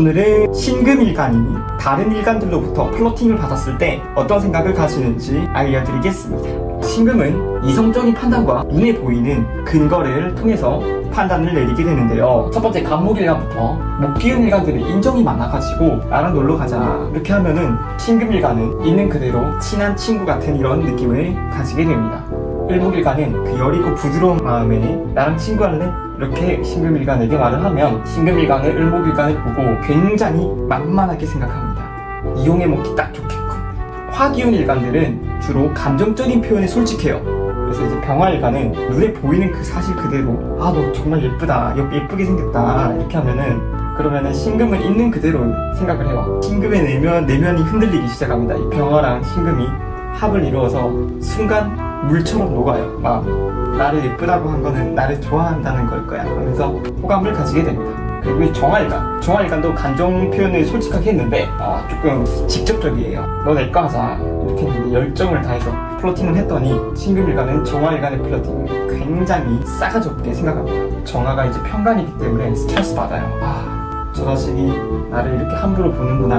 오늘은 신금 일간이 다른 일간들로부터 플로팅을 받았을 때 어떤 생각을 가지는지 알려드리겠습니다. 신금은 이성적인 판단과 눈에 보이는 근거를 통해서 판단을 내리게 되는데요. 첫 번째 간목일간부터 목기운 일간들은 인정이 많아가지고 나랑 놀러 가자 이렇게 하면은 신금일간은 있는 그대로 친한 친구 같은 이런 느낌을 가지게 됩니다. 일목일간은 그 여리고 부드러운 마음에 나랑 친구할래? 이렇게 신금일간에게 말을 하면 신금일간은 일목일간을 보고 굉장히 만만하게 생각합니다. 이용해 먹기 딱 좋겠군. 화기운 일간들은 주로 감정적인 표현에 솔직해요. 그래서 이제 병화일간은 눈에 보이는 그 사실 그대로 아 너 정말 예쁘다 예- 예쁘게 생겼다 이렇게 하면은 그러면은 신금은 있는 그대로 생각을 해요. 신금의 내면 내면이 흔들리기 시작합니다. 이 병화랑 신금이 합을 이루어서 순간 물처럼 녹아요. 막 나를 예쁘다고 한 거는 나를 좋아한다는 걸 거야 하면서 호감을 가지게 됩니다. 그리고 이 정화일간, 정화일간도 감정 표현을 솔직하게 했는데 아, 조금 직접적이에요. 너내거 하자 이렇게 열정을 다해서 플로팅을 했더니 신금일간은 정화일간의 플로팅을 굉장히 싸가지 없게 생각합니다. 정화가 이제 편간이기 때문에 스트레스 받아요. 아, 저 자식이 나를 이렇게 함부로 보는구나.